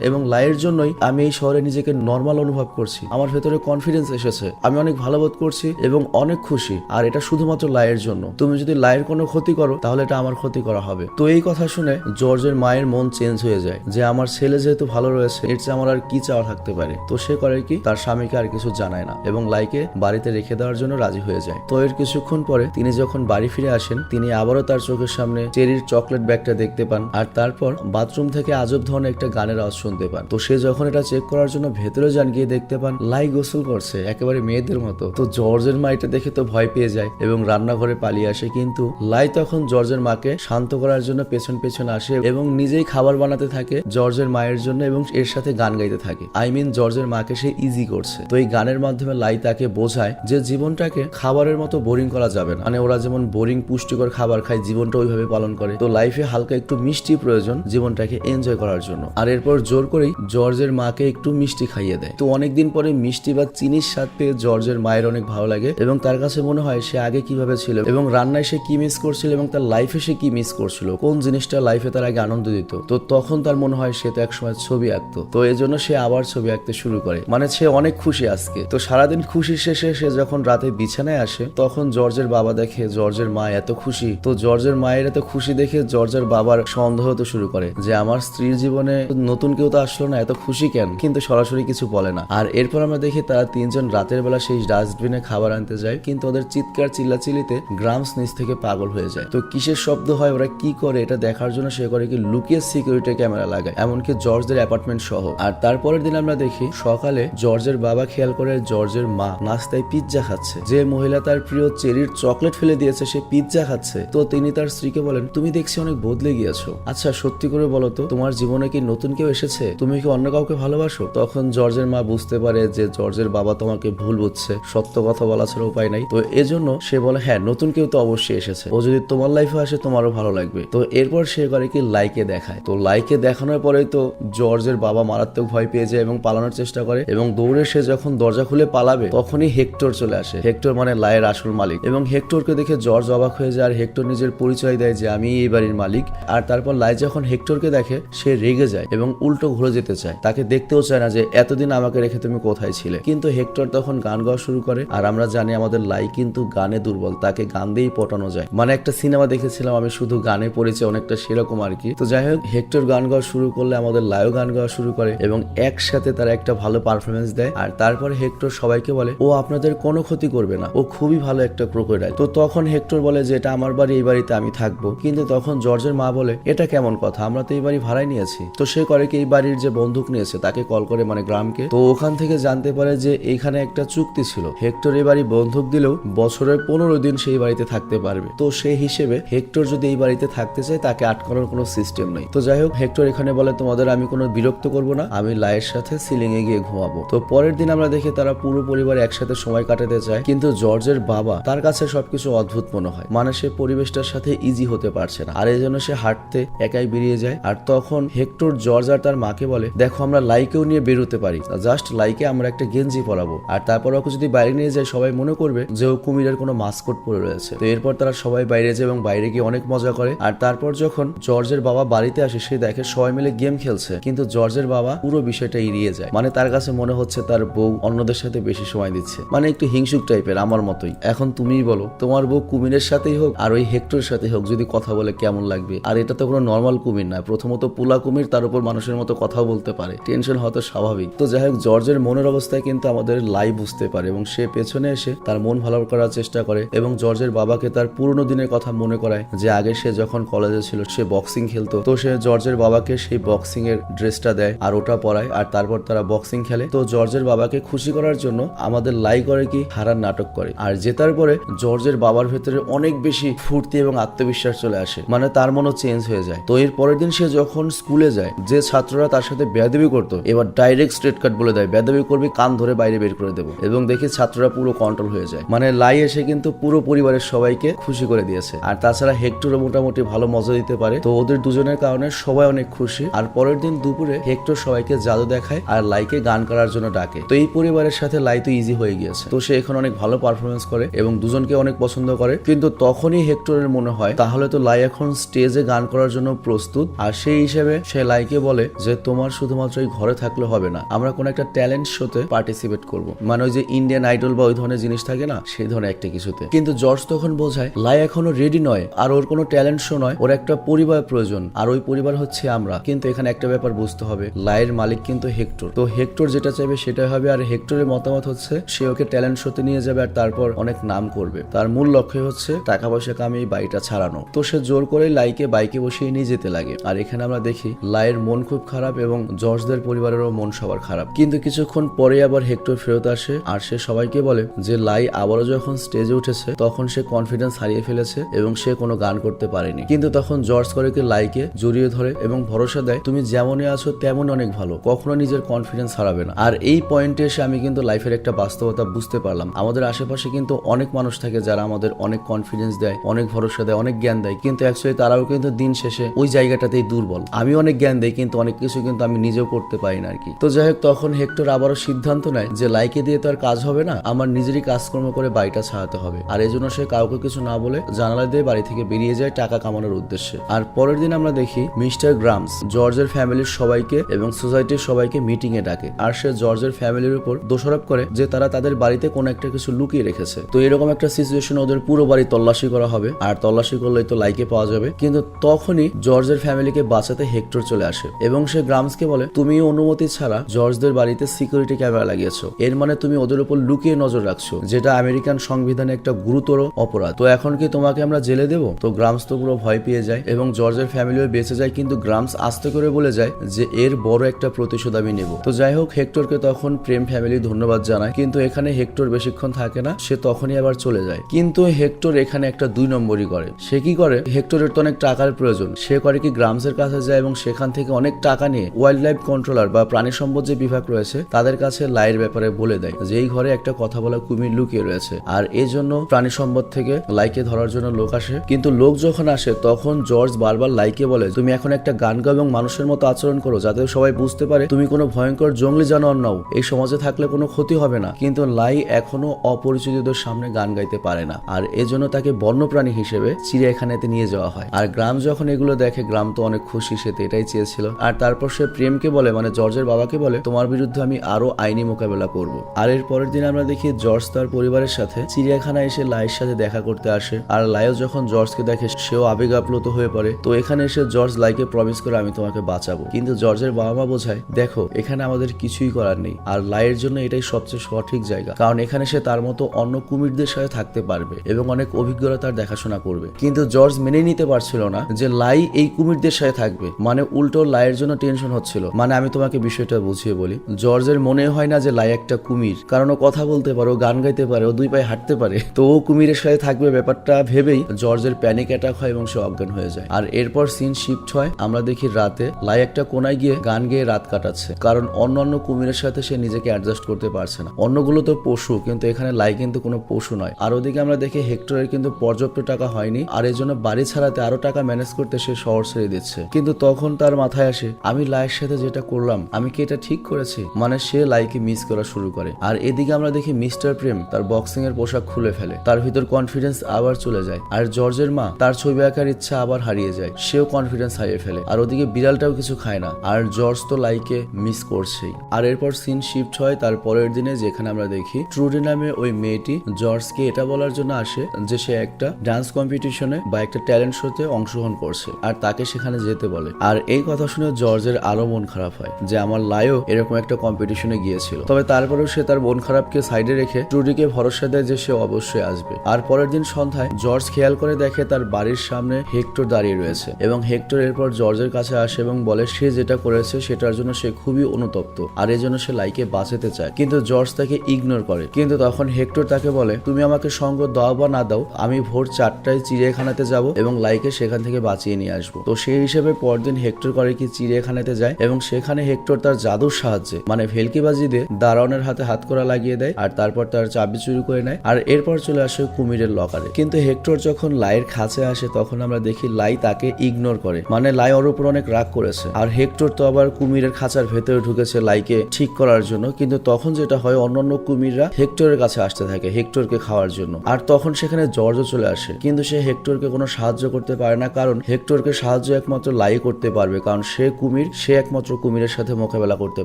এবং লাইয়ের জন্যই আমি এই শহরে নিজেকে নর্মাল অনুভব করছি। আমার ভেতরে কনফিডেন্স এসেছে। আমি অনেক ভালো বোধ করছি এবং অনেক খুশি। আর এটা শুধুমাত্র লাইয়ের জন্য। তুমি যদি লাইয়ের কোনো ক্ষতি করো, তাহলে এটা আমার ক্ষতি করা হবে। তো এই কথা শুনে জর্জের মায়ের মন চেঞ্জ হয়ে যায় যে আমার ছেলে যেহেতু ভালো রয়েছে, এর চেয়ে আমার আর কি চাওয়া থাকতে পারে? তো সে করে কি? তার স্বামীকে আর কিছু জানায় না এবং লাইকে বাড়িতে রেখে দেওয়ার জন্য রাজি হয়ে যায়। তো এর কিছুক্ষণ পরে তিনি যখন বাড়ি ফিরে আসেন, তিনি আবারও তার চোখের সামনে চেরির চকলেট ব্যাগটা দেখতে পান। আর তারপর বাথরুম থেকে আজব ধরনের একটা গানের আওয়াজ শুনতে পান। তো সে যখন এটা চেক করার জন্য ভেতরে যান, গিয়ে দেখতে পান, লাই গোসল করছে, একেবারে মেয়েদের মতো। তো জর্জের মা এটা দেখে তো ভয় পেয়ে যায় এবং রান্নাঘরে পালিয়ে আসে। কিন্তু লাই তখন জর্জের মাকে শান্ত করার জন্য পেছন পেছন আসে এবং নিজেই খাবার বানাতে থাকে জর্জের মায়ের জন্য এবং এর সাথে গান গাইতে থাকে। আই মিন জর্জের মাকে সে ইজি করছে। তো এই গানের মাধ্যমে লাই তাকে বোঝায় যে জীবনটাকে খাবারের মতো বোরিং করা যাবে না। মানে ওরা যেমন বোরিং পুষ্টিকর খাবার খায়, জীবনটা ওইভাবে পালন করে। তো লাইফে হালকা একটু মিষ্টি প্রয়োজন। জীবনটাকে এনজয় করার জন্য। আর এরপর জোর করেই জর্জের মাকে একটু মিষ্টি খাইয়ে দেয়। তো অনেকদিন পরে মিষ্টি বা চিনির স্বাদ পেয়ে জর্জের মায়ের অনেক ভালো লাগে এবং তার কাছে মনে হয় সে আগে কীভাবে ছিল এবং রান্নায় সে কি মিস করছিল এবং তার লাইফে সে কি মিস করছিল, কোন জিনিসটা লাইফে তার আগে আনন্দ দিত। তো তখন তার মনে হয় সে তো একসময় ছবি আঁকতো। তো এই জন্য সে আবার ছবি আঁকতে শুরু করে। মানে সে অনেক খুশি আজকে। তো সারাদিন খুশি শেষে সে যখন রাতে বিছানায় আসে, তখন জর্জের বাবা দেখে জর্জের মা এত খুশি। তো জর্জের মায়ের এত খুশি দেখে জর্জের বাবার সন্দেহ হতে শুরু করে যে আমার স্ত্রীর জীবনে নতুন কেউ তো আসলো না, এত খুশি কেন? কিন্তু সরাসরি কিছু বলে না। আর এরপর আমরা দেখি তারা তিনজন রাতের বেলা সেই ডাস্টবিনে খাবার আনতে যায়, কিন্তু ওদের চিৎকার চিল্লাচিল্লিতে গ্রামস নিচ থেকে পাগল হয়ে যায়। তো কিসের শব্দ হয়, ওরা কি করে, এটা দেখার জন্য সে করে কি লুকিয়ে সিকিউরিটি ক্যামেরা লাগায়, এমনকি জর্জদের অ্যাপার্টমেন্ট সহ। আর তারপরের দিন আমরা দেখি সকালে জর্জের বাবা খেয়াল করে জর্জের মা নাস্তায় পিৎজা খাচ্ছে। যে মহিলা তার প্রিয় চেরির চকলেট ফেলে দিয়েছে, সে পিৎজা খাচ্ছে। তো তিনি তার স্ত্রীকে বলেন, তুমি দেখছি অনেক বদলে গিয়েছো। আচ্ছা সত্যি করে বলো তো, তোমার জীবনে কি নতুন কেউ এসেছে? তুমি কি অন্য কাউকে ভালোবাসো? তখন জর্জের মা বুঝতে পারে যে জর্জের বাবা তোমাকে ভুল বুঝছে, সত্য কথা বলা ছাড়া উপায় নাই। তো এজন্য সে বলে হ্যাঁ নতুন কেউ তো অবশ্যই এসেছে। ও যদি তোমার লাইফে আসে, তোমারও ভালো লাগবে। তো এরপর সে করে কি লাইকে দেখায়। তো লাইকে দেখানোর পরেই তো জর্জের বাবা মারাত্মক ভয় পেয়ে যায় এবং পালানোর চেষ্টা করে এবং দৌড়ে সে যখন দরজা খুলে পালাবে, তখনই হেক্টর চলে আসে। হেক্টর মানে লাইয়ের আসল মালিক। এবং হেক্টরকে দেখে জর্জ অবাক হয়ে যায়, আর হেক্টর নিজের পরিচয় দেয় যে, আমি এই বাড়ির মালিক। আর তারপর লাই যখন হেক্টরকে দেখে, সে রেগে যায় এবং উল্টো ঘুরে যেতে চায়। তাকে দেখতেও চায় না যে, এতদিন আমাকে রেখে তুমি কোথায় ছিলে? কিন্তু হেক্টর তখন গান গাওয়া শুরু করে, আর আমরা জানি আমাদের লাই কিন্তু গানে দুর্বল, তাকে গান দিয়েই পটানো যায়। মানে একটা সিনেমা দেখেছিলাম, আমি শুধু গানে পড়েছি, অনেকটা সেরকম আর কি। তো যাই হোক, হেক্টর গান গাওয়া শুরু করলে আমাদের লাইও গান গাওয়া শুরু করে এবং একসাথে তারা একটা ভালো পারফরমেন্স দেয়। আর তারপরে হেক্টর সবাইকে বলে, ও আপনাদের কোনো ক্ষতি করবে না। ও খুবই ভালো একটা ক্রোকোডাইল তো তখন হেক্টর বলে যে, এটা আমার বাড়ি, এই বাড়িতে আমি থাকব। কিন্তু তখন জর্জের মা বলে, এটা কেমন কথা, আমরা তো এই বাড়ি ভাড়ায় নিয়েছি। তো সে করে কি এই বাড়ির যে বন্দুক নিয়েছে, তাকে কল করে মানে গ্রামকে? তো ওখান থেকে জানতে পারে যে এখানে একটা চুক্তি ছিল। হেক্টর এই বাড়ি বন্দুক দিলেও বছরের পনেরো দিন সেই বাড়িতে থাকতে পারবে। তো সেই হিসেবে হেক্টর যদি এই বাড়িতে থাকতে চায়, তাকে আটকানোর কোনো সিস্টেম নেই। তো যাই হোক, হেক্টর এখানে বলে, তোমাদের আমি কোনো বিরক্ত করব না, আমি লাইয়ের সাথে সিলিং এ গিয়ে ঘুমাবো। তো পরের দিন আমরা দেখি তারা পুরো পরিবার একসাথে সময় কাটাতে চায়। কিন্তু জর্জের বাবা তার কাছে সবকিছু অদ্ভুত মনে হয়। মানে সে পরিবেশটার সাথে ইজি হতে পারছে না। আর এই জন্য সে হাঁটতে একাই বেরিয়ে যায়। আর তখন হেক্টর জর্জ আর তার মাকে বলে, দেখো, আমরা লাইকেও নিয়ে বেরোতে পারি। জাস্ট লাইকে আমরা একটা গেঞ্জি পরাবো। আর তারপর ওকে যদি বাইরে নিয়ে যায়, সবাই মনে করবে যে ও কুমিরের কোনো মাস্কট পরে রয়েছে। তো এরপর তারা সবাই বাইরে যায় এবং বাইরে গিয়ে অনেক মজা করে। আর তারপর যখন জর্জের বাবা বাড়িতে আসে, সে দেখে সবাই মিলে গেম খেলছে। কিন্তু জর্জের বাবা পুরো বিষয়টা এড়িয়ে যায়। মানে তার কাছে মনে হচ্ছে তার বউ অন্যদের সাথে বেশি সময় দিচ্ছে। মানে একটু হিংসুক টাইপের আমার মতোই। এখন তুমিই বলো, তোমার বউ কুমিরের সাথেই হোক আর ওই হেক্টরের সাথে হোক, যদি কথা বলে কেমন লাগবে? আর এটা তো কোনো নর্মাল কুমির না প্রথমত পোলা কুমির, তার উপর মানুষের মতো কথা বলতে পারে। টেনশন হয়তো স্বাভাবিক। তো যাই হোক, জর্জের মনের অবস্থায় কিন্তু আমাদের লাই বুঝতে পারে এবং সে পেছনে এসে তার মন ভালো করার চেষ্টা করে এবং জর্জের বাবাকে তার পুরনো দিনের কথা মনে করায় যে আগে সে যখন কলেজে ছিল, সে বক্সিং খেলতো। তো সে জর্জের বাবাকে সেই বক্সিং এর ড্রেসটা দেয় আর ওটা পরায় আর তারপর তারা বক্সিং খেলে। তো জর্জের বাবাকে খুশি করার জন্য আমাদের লাই করে কি হারার নাটক করে। আর জেতার পরে জর্জের বাবার ভেতরে অনেক বেশি ফুর্তি এবং আত্মবিশ্বাস চলে আসে। মানে তার মনও চেঞ্জ হয়ে যায়। তো এর পরের দিন সে যখন স্কুলে যায়, যে ছাত্ররা তার সাথে বেয়াদবি করতো, এবার ডাইরেক্ট স্ট্রেট কাট বলে দেয়, বেয়াদবি করবি, কান ধরে বাইরে বের করে দেবো। এবং দেখি ছাত্ররা পুরো কন্ট্রোল হয়ে যায়। মানে লাই এসে কিন্তু পুরো পরিবারের সবাইকে খুশি করে দিয়েছে। আর তাছাড়া হেক্টরও মোটামুটি ভালো মজা দিতে পারে। তো ওদের দুজনের কারণে সবাই অনেক খুশি। আর পরের দিন দুপুরে হেক্টর সবাইকে জাদু দেখায় আর লাইকে গান করার জন্য ডাকে। তো এই পরিবারের সাথে লাই তো ইজি হয়ে গিয়েছে। তো সে এখন অনেক ভালো পারফরমেন্স করে এবং দুজনকে অনেক পছন্দ করে। কিন্তু তখনই হেক্টরের মনে হয়, তাহলে তো লাই এখন স্টেজে গান করার জন্য প্রস্তুত, আর সেই হিসেবে সে লাইকে বলে যে তোমার শুধুমাত্র এই ঘরে থাকলে হবে না, আমরা কোনো একটা ট্যালেন্ট শোতে পার্টিসিপেট করব। মানে ওই যে ইন্ডিয়ান আইডল বা ওই ধরনের জিনিস থাকে না, সেই ধরনের একটা কিছুতে। কিন্তু জর্জ তখন বোঝায়, লাই এখনও রেডি নয়, আর ওর কোনো ট্যালেন্ট শো নয়, ওর একটা পরিবার প্রয়োজন, আর ওই পরিবার হচ্ছে আমরা। কিন্তু এখানে একটা ব্যাপার বুঝতে হবে, লাইয়ের মালিক কিন্তু হেক্টর। তো হেক্টর যেটা চাইবে সেটাই হবে, আর হেক্টরের মতামত হচ্ছে, সে ওকে ট্যালেন্ট শোতে নিয়ে যাবে আর তারপর অনেক নাম করবে। তার মূল লক্ষ্য হচ্ছে, টাকা পয়সা কামিয়ে বাড়িটা ছাড়ানো। তো সে জোর করে লাইকে বাইকে বসিয়ে নিয়ে যেতে লাগে। আর এখানে আমরা দেখি, লাইয়ের মন খুব খারাপ এবং জর্জদের পরিবারেরও মন সবার খারাপ। কিন্তু কিছুক্ষণ পরে আবার হেক্টর ফেরত আসে আর সে সবাইকে বলে যে, লাই আবারও যখন স্টেজে উঠেছে, তখন সে কনফিডেন্স হারিয়ে ফেলেছে এবং সে কোনো গান করতে পারেনি। কিন্তু তখন জর্জ করে কি লাইকে জড়িয়ে ধরে এবং ভরসা দেয়, তুমি যেমনই আছো, তেমন অনেক ভালো। কখনো নিজের কনফিডেন্স হারাবে না। আর এই পয়েন্টে এসে আমি কিন্তু লাইফের একটা বাস্তবতা বুঝতে পারলাম। আমাদের আশেপাশে কিন্তু অনেক মানুষ থাকে যারা আমাদের অনেক কনফিডেন্স দেয়, অনেক ভরসা দেয়, অনেক জ্ঞান দেয়। কিন্তু অ্যাকচুয়ালি তারাও কিন্তু দিন শেষে ওই জায়গাটাতেই দুর্বল। আমি অনেক জ্ঞান দেই, কিন্তু অনেক কিছু কিন্তু আমি নিজেও করতে পারি না আর কি তো যাই হোক, তখন হেক্টর আবারও সিদ্ধান্ত নেয় যে লাইকে দিয়ে তো আর কাজ হবে না, আমার নিজেরই কাজকর্ম করে বাড়িটা ছাড়াতে হবে। আর এই জন্য সে কাউকে কিছু না বলে জানালা দিয়ে বাড়ি থেকে বেরিয়ে যায় টাকা কামানোর উদ্দেশ্যে। আর পরের দিন আমরা দেখি মিস্টার গ্রামস জর্জের ফ্যামিলির সবাইকে এবং সোসাইটির সবাইকে মিটিং এ ডাকে। আর সে জর্জের ফ্যামিলির উপর দোষারোপ করে যে তারা তাদের বাড়িতে কোনো একটা কিছু লুকিয়ে রেখেছে। তো এরকম একটা সিচুয়েশন ওদের পুরো বাড়ি তল্লাশি করা হবে। আর তল্লাশি করলেই তো লাইকে পাওয়া যাবে। কিন্তু তখনই জর্জের ফ্যামিলিকে বাঁচাতে হেক্টর চলে আসে এবং সে গ্রামসকে বলে তুমি অনুমতি ছাড়া জর্জদের বাড়িতে সিকিউরিটি ক্যামেরা লাগিয়েছো। এর মানে তুমি ওদের উপর লুকিয়ে নজর রাখছো, যেটা আমেরিকান সংবিধানে একটা গুরুতর অপরাধ। তো এখন কি তোমাকে আমরা জেলে দেবো? তো গ্রামস তো পুরো ভয় পেয়ে যায় এবং জর্জের ফ্যামিলিও বেঁচে যায়, কিন্তু গ্রামস আস্তে করে বলে যায় যে, এর বড় একটা প্রতিশোধ আমি নেব। তো যাই হোক, হেক্টরকে তখন প্রেম ফ্যামিলি ধন্যবাদ জানায়, কিন্তু এখানে হেক্টর বেশিক্ষণ থাকে না, সে তখনই আবার চলে যায়। কিন্তু হেক্টর এখানে একটা দুই নম্বরই করে। সে কি করে? হেক্টরের তো অনেক টাকার প্রয়োজন, সে করে কি গ্রামসের কাছে যায় এবং সেখান থেকে অনেক টাকা নিয়ে ওয়াইল্ড লাইফ কন্ট্রোলার বা প্রাণী সম্পদ যে বিভাগ রয়েছে, তাদের কাছে লাইয়ের ব্যাপারে বলে দেয়। যে এই ঘরে একটা কথা বলা কুমির লুকিয়ে রয়েছে। আর এই জন্য প্রাণী সম্পদ থেকে লাইকে ধরার জন্য লোক আসে। কিন্তু লোক যখন আসে, তখন জর্জ বারবার লাইকে বলে, তুমি এখন একটা গান গাও এবং মানুষের মতো আচরণ করো, যাতে সবাই বুঝতে পারে তুমি কোনো ভয়ঙ্কর জঙ্গলি জানোয়ার নাও। এই সমাজে থাকলে কোনো ক্ষতি হবে না। কিন্তু লাই এখনও অপরিচিতদের সামনে গান গাইতে পারে না। আর এজন্য তাকে বন্যপ্রাণী হিসেবে চিড়িয়াখানাতে নিয়ে যাওয়া হয়। আর গ্রাম যখন এগুলো দেখে গ্রাম তো অনেক খুশি, সে তো এটাই চেয়েছিল। আর তারপর সে প্রেমকে বলে মানে জর্জের বাবাকে বলে, তোমার বিরুদ্ধে আমি আরও আইনি মোকাবেলা করব। আর এর পরের দিন আমরা দেখি জর্জ তার পরিবারের সাথে চিড়িয়াখানায় এসে লাইয়ের সাথে দেখা করতে আসে। আর লাইও যখন জর্জকে দেখে, সেও আবেগ আপ্লুত হয়ে পড়ে। তো এখানে এসে জর্জ লাইকে প্রমিস করে, আমি তোমাকে বাঁচাবো। কিন্তু জর্জের বাবা মা বোঝায়, দেখো, এখানে আমাদের কিছুই করার নেই। আর লাইয়ের জন্য এটাই সবচেয়ে সঠিক জায়গা। কারণ এখানে সে তার মতো অন্য কুমিরদের সাথে থাকতে পারবে এবং অনেক অভিজ্ঞতা তার দেখাশোনা করবে। কিন্তু জর্জ মেনে নিতে পারছিল না যে লাই এই কুমিরদের সাথে থাকবে। মানে উল্টো লাইয়ের জন্য টেনশন হচ্ছিল। মানে আমি তোমাকে বিষয়টা বুঝিয়ে বলি। জর্জের মনে হয় না যে লাই একটা কুমির। কারণ ও কথা বলতে পারে, ও গান গাইতে পারে, ও দুই পায়ে হাঁটতে পারে। তো ও কুমিরের সাথে থাকবে ব্যাপারটা ভেবেই জর্জের প্যানিক অ্যাটাক হয় এবং সে অজ্ঞান হয়ে যায়। আর এরপর সিন শিফট হয়। আমরা দেখি রাতে লাই একটা কোনায় গিয়ে গান গেয়ে রাত কাটাচ্ছে। কারণ অন্য অন্য কুমিরের সাথে সে নিজেকে অ্যাডজাস্ট করতে পারছে না। অন্যগুলো তো পশু, কিন্তু এখানে লাই কিন্তু কোনো পশু নয়। আর ওদিকে আমরা দেখি হেক্টরের কিন্তু পর্যাপ্ত টাকা হয়নি। আর এর জন্য বাড়ি ছাড়াতে আরও টাকা ম্যানেজ করতে সে শহর ছেড়ে দিচ্ছে। কিন্তু তখন তার মাথায় আসে, আমি লাইয়ের সাথে যেটা করলাম, আমি কি এটা ঠিক করেছি? মানে সে লাইকে মিস করা শুরু করে। আর এদিকে আমরা দেখি মিস্টার প্রেম তার বক্সিং এর পোশাক খুলে ফেলে। তার ভিতর কনফিডেন্স আবার চলে যায়। আর জর্জের মা তার ছবি আঁকার ইচ্ছা আবার হারিয়ে যায়। সেও কনফিডেন্স হারিয়ে ফেলে। আর ওদিকে বিড়ালটাও কিছু খায় না। আর জর্জ তো লাইকে মিস করছেই। আর এরপর সিন শিফট হয় তার পরের দিনে, যেখানে আমরা দেখি ট্রুডি নামে ওই মেয়েটি জর্জকে এটা বলার জন্য আসে যে সে একটা ডান্স কম্পিটিশনে বা একটা ট্যালেন্ট শোতে অংশগ্রহণ করছে। আর তাকে সেখানে যেতে বলে। আর এই কথা শুনে জর্জের আরও মন খারাপ হয় যে আমার লাইও এরকম একটা কম্পিটিশনে গিয়েছিল। তবে তারপরেও সে তার মন খারাপকে সাইডে রেখে ট্রুডিকে ভরসা দেয় যে সে অবশ্যই আসবে। আর পরের দিন সন্ধ্যায় জর্জ খেয়াল করে দেখে তার বাড়ির সামনে হেক্টর দাঁড়িয়ে রয়েছে এবং হেক্টর এরপর জর্জের কাছে আসে এবং বলে, সে যেটা করেছে সেটার জন্য সে খুবই অনুতপ্ত আর এই জন্য সে লাইকে বাঁচাতে চায়। কিন্তু জর্জ তাকে ইগনোর করে। কিন্তু তখন হেক্টর তাকে বলে, তুমি আমাকে সঙ্গ দাও বা না দাও, আমি ভোর চারটায় চিড়িয়াখানাতে যাব এবং লাইকে সেখান থেকে বাঁচিয়ে নিয়ে আসব। তো সেই হিসেবে পরদিন হেক্টর করে কি চিড়িয়াখানাতে যায় এবং সেখানে হেক্টর তার জাদুর সাহায্যে মানে ভেলকিবাজি দিয়ে দারোয়ানের হাতে হাত করা লাগিয়ে দেয় আর তারপর তার চাবি চুরি করে নেয় আর এরপর চলে আসে কুমিরের লকারে। কিন্তু হেক্টর যখন লাইয়ের খাঁচে আসে, তখন আমরা দেখি লাই তাকে ইগনোর করে মানে লাই ওর উপর অনেক রাগ করেছে। আর হেক্টর তো আবার কুমিরের খাঁচার ভেতরে ঢুকেছে লাইকে ঠিক করার জন্য, কিন্তু তখন যেটা হয়, অন্যান্য কুমিররা হেক্টরের কাছে আসতে থাকে হেক্টরকে খাওয়ার জন্য। আর তখন সেখানে জর্জও চলে আসে, কিন্তু সে হেক্টরকে কোনো সাহায্য করতে পারে না, কারণ হেক্টরকে সাহায্য একমাত্র লাই করতে পারবে, কারণ সে কুমির, সে একমাত্র কুমিরের সাথে মোকাবেলা করতে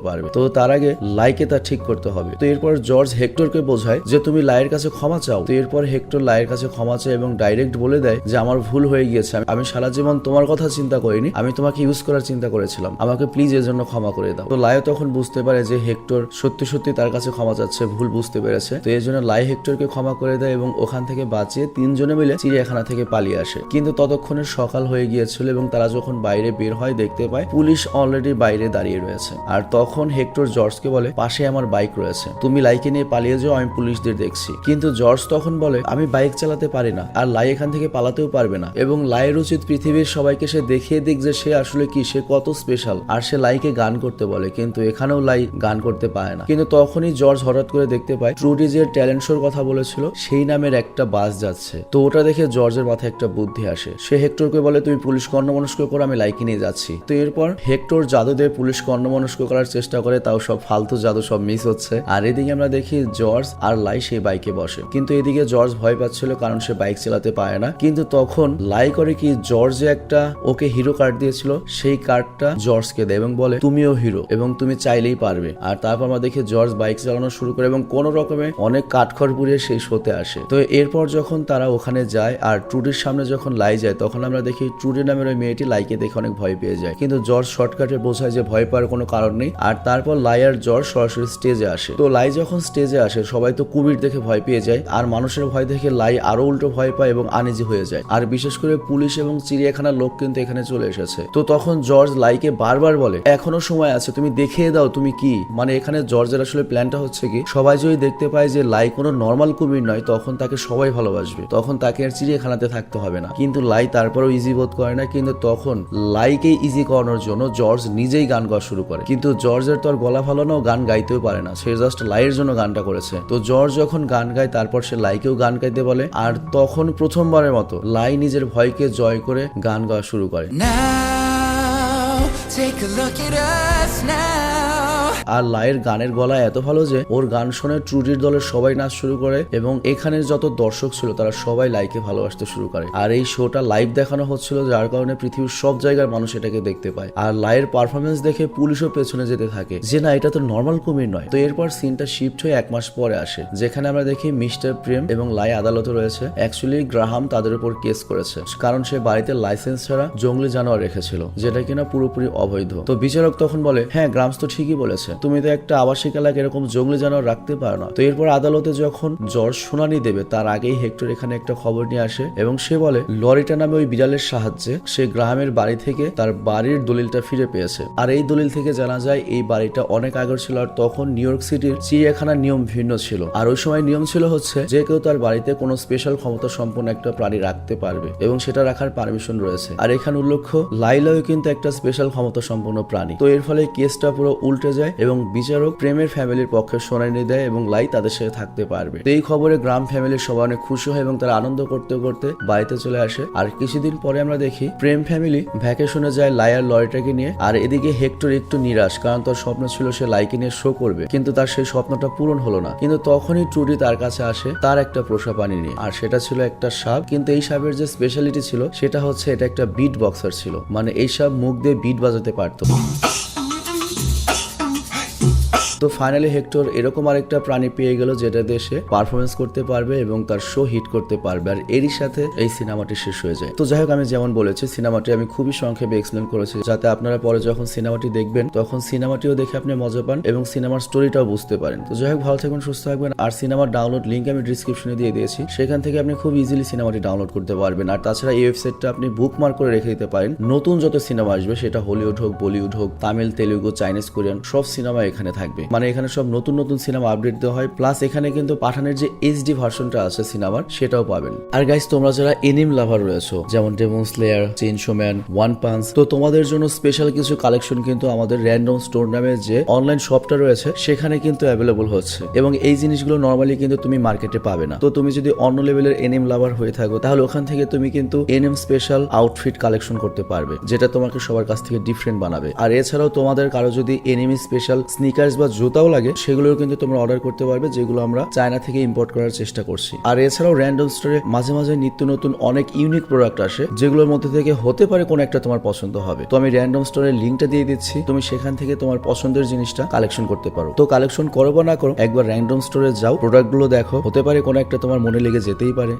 পারবে। তো তার আগে লাইকে তা ঠিক করতে হবে। তো এরপর জর্জ হেক্টরকে বোঝায় যে, তুমি লাইয়ের কাছে ক্ষমা চাও। তো এরপর হেক্টর লাইয়ের কাছে ক্ষমা চায় এবং ডাইরেক্ট বলে দেয় যে, আমার ভুল হয়ে গিয়েছে। আমি- সারা জীবন তোমার কথা চিন্তা করিনি। আমি তোমাকে ইউজ করার চিন্তা করেছিলাম। আমাকে প্লিজ এর জন্য ক্ষমা করে দাও। তো লাইও তখন বুঝতে পারে যে, হেক্টর সত্যি সত্যি তার কাছে ক্ষমা চাচ্ছে, ভুল বুঝতে পেরেছে। তো এর জন্য লাই হেক্টরকে ক্ষমা করে দেয় এবং ওখান থেকে বাঁচিয়ে তিনজনে মিলে চিড়িয়াখানা থেকে পালিয়ে আসে। কিন্তু ততক্ষণে সকাল হয়ে গিয়েছিল এবং তারা যখন বাইরে বের হয়, দেখতে পায় পুলিশ অলরেডি বাইরে দাঁড়িয়ে রয়েছে। আর তখন হেক্টর জর্জকে বলে, পাশে আমার বাইক রয়েছে। তুমি লাইকে নিয়ে পালিয়ে যাও, আমি পুলিশদের দেখছি। কিন্তু জর্জ তখন বলে, আমি বাইক চালাতে পারি না, আর লাই এখান থেকে পালাতেও পারবে না। এবং লাইয়ের উচিত পৃথিবীর সবাইকে সে দেখিয়ে দিক যে সে আসলে কি, সে কত স্পেশাল আর সে লাইকে গান করতে বলে, কিন্তু এখানেও লাই গান করতে পারে না। কিন্তু তখনই জর্জ হঠাৎ করে দেখতে পায় ট্রুডি যে ট্যালেন্ট শোর কথা বলেছিল, সেই নামের একটা বাস যাচ্ছে। তো ওটা দেখে জর্জের মাথায় একটা বুদ্ধি আসে। সে হেক্টরকে বলে, তুমি পুলিশ কর্ণমনস্ক করে আমি লাইকে নিয়ে যাচ্ছি। তো এরপর হেক্টর জাদু দিয়ে পুলিশ কর্ণমনস্ক করার চেষ্টা করে, তাও সব ফালতু জাদু সব মিস হচ্ছে। আর এদিকে আমরা দেখি জর্জ আর লাই সেই বাইকে বসে। কিন্তু এদিকে জর্জ ভয় পাচ্ছিল কারণ সে বাইক চালাতে পারে না। কিন্তু তখন লাই করে কি জর্জ একটা ওকে হিরো কার্ড দিয়েছিল, সেই কার্ডটা জর্জকে দেয় এবং বলে, তুমিও হিরো এবং তুমি চাইলেই পারবে। আর তারপর আমরা দেখি জর্জ বাইক চালানো শুরু করে এবং কোন রকমে অনেক কাঠখড় পুড়িয়ে সেই শোতে আসে। তো এরপর যখন তারা ওখানে যায় আর ট্রুডির সামনে যখন লাই যায়, তখন আমরা দেখি ট্রুডি নামের ওই মেয়েটি লাইকে দেখে অনেক ভয় পেয়ে যায়। কিন্তু জর্জ শর্টকাটে বোঝায় যে ভয় পাওয়ার কোনো কারণ নেই। আর তারপর লাই আর জর্জ সরাসরি স্টেজে আসে। তো লাই যখন স্টেজে আসে, সবাই তো কুমির দেখে ভয় পেয়ে যায়। আর মানুষের ভয় দেখে লাই আরও উল্টো ভয় পায় এবং আনিজি হয়ে যায়। আর বিশেষ করে পুলিশ এবং চিড়িয়াখানার লোক কিন্তু এখানে চলে এসেছে। তো তখন জর্জ লাইকে বারবার বলে, এখনও সময় আছে, তুমি দেখিয়ে দাও তুমি কি? মানে এখানে জর্জের আসলে প্ল্যানটা হচ্ছে কি, সবাই যদি দেখতে পায় যে লাই কোনো নর্মাল কুমির নয়, তখন তাকে সবাই ভালোবাসবে। তখন তাকে আর চিড়িয়াখানাতে থাকতে হবে না। কিন্তু লাই তারপরেও ইজি বোধ করে না কিন্তু তখন লাইকে ইজি করানোর জন্য জর্জ নিজেই গান গাওয়া শুরু করে। কিন্তু জর্জের তো আর গলা ভালো না গান গাইতেও পারে না। সে জাস্ট লাইয়ের জন্য গানটা করেছে। তো জর্জ যখন গান গায় তারপর সে লাইকেও গান গাইতে বলে। আর তখন প্রথমবারের মতো লাই নিজের ভয়কে জয় করে গান গাওয়া শুরু করে। Now, take a look at us now. আর লাইয়ের গানের গলা এত ভালো যে ওর গান শুনে ট্রুডির দলের সবাই নাচ শুরু করে এবং এখানের যত দর্শক ছিল তারা সবাই লাইকে ভালোবাসতে শুরু করে। আর এই শোটা লাইভ দেখানো হচ্ছিল যার কারণে পৃথিবীর সব জায়গার মানুষ এটাকে দেখতে পায়। আর লাইয়ের পারফরমেন্স দেখে পুলিশও পেছনে যেতে থাকে। যে না, এটা তো নর্মাল কুমির নয়। তো এরপর সিনটা শিফট হয়ে এক মাস পরে আসে, যেখানে আমরা দেখি মিস্টার প্রেম এবং লাই আদালতে রয়েছে। অ্যাকচুয়ালি গ্রাহাম তাদের উপর কেস করেছে, কারণ সে বাড়িতে লাইসেন্স ছাড়া জঙ্গলি জানোয়ার রেখেছিল, যেটা কিনা পুরোপুরি অবৈধ। তো বিচারক তখন বলে হ্যাঁ গ্রামস তো ঠিকই বলেছে। তুমি তো একটা আবাসিক এলাকা এরকম জঙ্গলি জানোয়ার রাখতে পারো না। তো এরপর আদালতে যখন জজ শুনানি দেবে, তার আগেই হেক্টর এখানে একটা খবর নিয়ে আসে এবং সে বলে, লরিটা নামে ওই বিড়ালের সাহায্যে সে গ্রামের বাড়ি থেকে তার বাড়ির দলিলটা ফিরে পেয়েছে। আর এই দলিল থেকে জানা যায়, এই বাড়িটা অনেক আগের ছিল আর তখন নিউ ইয়র্ক সিটির চিড়িয়াখানার নিয়ম ভিন্ন ছিল। আর ওই সময় নিয়ম ছিল হচ্ছে, যে কেউ তার বাড়িতে কোনো স্পেশাল ক্ষমতা সম্পন্ন একটা প্রাণী রাখতে পারবে এবং সেটা রাখার পারমিশন রয়েছে। আর এখানে উল্লেখ্য, লাইলাও কিন্তু একটা স্পেশাল ক্ষমতা সম্পন্ন প্রাণী। তো এর ফলে কেসটা পুরো উল্টে যায় এবং বিচারক প্রেমের ফ্যামিলির পক্ষে শুনানি দেয় এবং লাই তাদের সাথে থাকতে পারবে। এই খবরে গ্রাম ফ্যামিলির সবাই অনেক খুশি হয় এবং তারা আনন্দ করতে করতে বাড়িতে চলে আসে। আর কিছুদিন পরে আমরা দেখি প্রেম ফ্যামিলি ভ্যাকেশনে যায় লাইয়ার লরিটাকে নিয়ে। আর এদিকে হেক্টর একটু নিরাশ, কারণ তার স্বপ্ন ছিল সে লাইকে নিয়ে শো করবে। কিন্তু তার সেই স্বপ্নটা পূরণ হলো না। কিন্তু তখনই ট্রুডি তার কাছে আসে, তার একটা পোষা পানি নিয়ে। আর সেটা ছিল একটা সাপ। কিন্তু এই সাপের যে স্পেশালিটি ছিল, সেটা হচ্ছে এটা একটা বিট বক্সার ছিল। মানে এই সাপ মুখ দিয়ে বিট বাজাতে পারতো তো ফাইনালি হেক্টর এরকম আরেকটা প্রাণী পেয়ে গেল যেটা দেশে পারফরমেন্স করতে পারবে এবং তার শো হিট করতে পারবে। আর এরই সাথে এই সিনেমাটি শেষ হয়ে যায়। তো যাই হোক আমি যেমন বলেছি সিনেমাটি আমি খুবই সংক্ষেপে এক্সপ্লেন করেছি, যাতে আপনারা পরে যখন সিনেমাটি দেখবেন, তখন সিনেমাটিও দেখে আপনি মজা পান এবং সিনেমার স্টোরিটাও বুঝতে পারেন। তো যাই হোক ভালো থাকবেন, সুস্থ থাকবেন। আর সিনেমার ডাউনলোড লিঙ্ক আমি ডিসক্রিপশনে দিয়ে দিয়েছি। সেখান থেকে আপনি খুব ইজিলি সিনেমাটি ডাউনলোড করতে পারবেন। আর তাছাড়া এই ওয়েবসাইটটা আপনি বুকমার্ক করে রেখে দিতে পারেন। নতুন যত সিনেমা আসবে, সেটা হলিউড হোক বলিউড হোক, তামিল, তেলুগু চাইনিজ কোরিয়ান সব সিনেমা এখানে থাকবে। মানে এখানে সব নতুন নতুন সিনেমা আপডেট দেওয়া হয় প্লাস এখানে কিন্তু পাঠানের যে এইচডি ভার্সনটা আছে সিনেমার, সেটাও পাবেন। আর গাইস তোমরা যারা এনিম লাভার রয়েছো, যেমন Demon Slayer Chainsaw Man One Punch তো তোমাদের জন্য স্পেশাল কিছু কালেকশন কিন্তু আমাদের র্যান্ডম স্টোর নামে যে অনলাইন শপটা রয়েছে, সেখানে কিন্তু অ্যাভেলেবল হচ্ছে। এবং এই জিনিসগুলো নর্মালি কিন্তু তুমি মার্কেটে পাবে না। তো তুমি যদি অন্য লেভেলের এনিম লাভার হয়ে থাকো, তাহলে ওখান থেকে তুমি কিন্তু এনিম স্পেশাল আউটফিট কালেকশন করতে পারবে, যেটা তোমাকে সবার কাছ থেকে ডিফারেন্ট বানাবে। আর এছাড়াও তোমাদের কারও যদি এনিমি স্পেশাল স্নিকার্স বা জুতাও লাগে, সেগুলোও কিন্তু তোমরা অর্ডার করতে পারবে, যেগুলো আমরা চায়না থেকে ইম্পোর্ট করার চেষ্টা করছি। আর এছাড়াও র্যান্ডম স্টোরে মাঝে মাঝে নিত্য নতুন অনেক ইউনিক প্রোডাক্ট আসে, যেগুলোর মধ্যে থেকে হতে পারে কোন একটা তোমার পছন্দ হবে। তো আমি র্যান্ডম স্টোরের লিঙ্কটা দিয়ে দিচ্ছি, তুমি সেখান থেকে তোমার পছন্দের জিনিসটা কালেকশন করতে পারো। তো কালেকশন করো বা না করো, একবার র্যান্ডম স্টোরে যাও প্রোডাক্টগুলো দেখো, হতে পারে কোনো একটা তোমার মনে লেগে যেতেই পারে।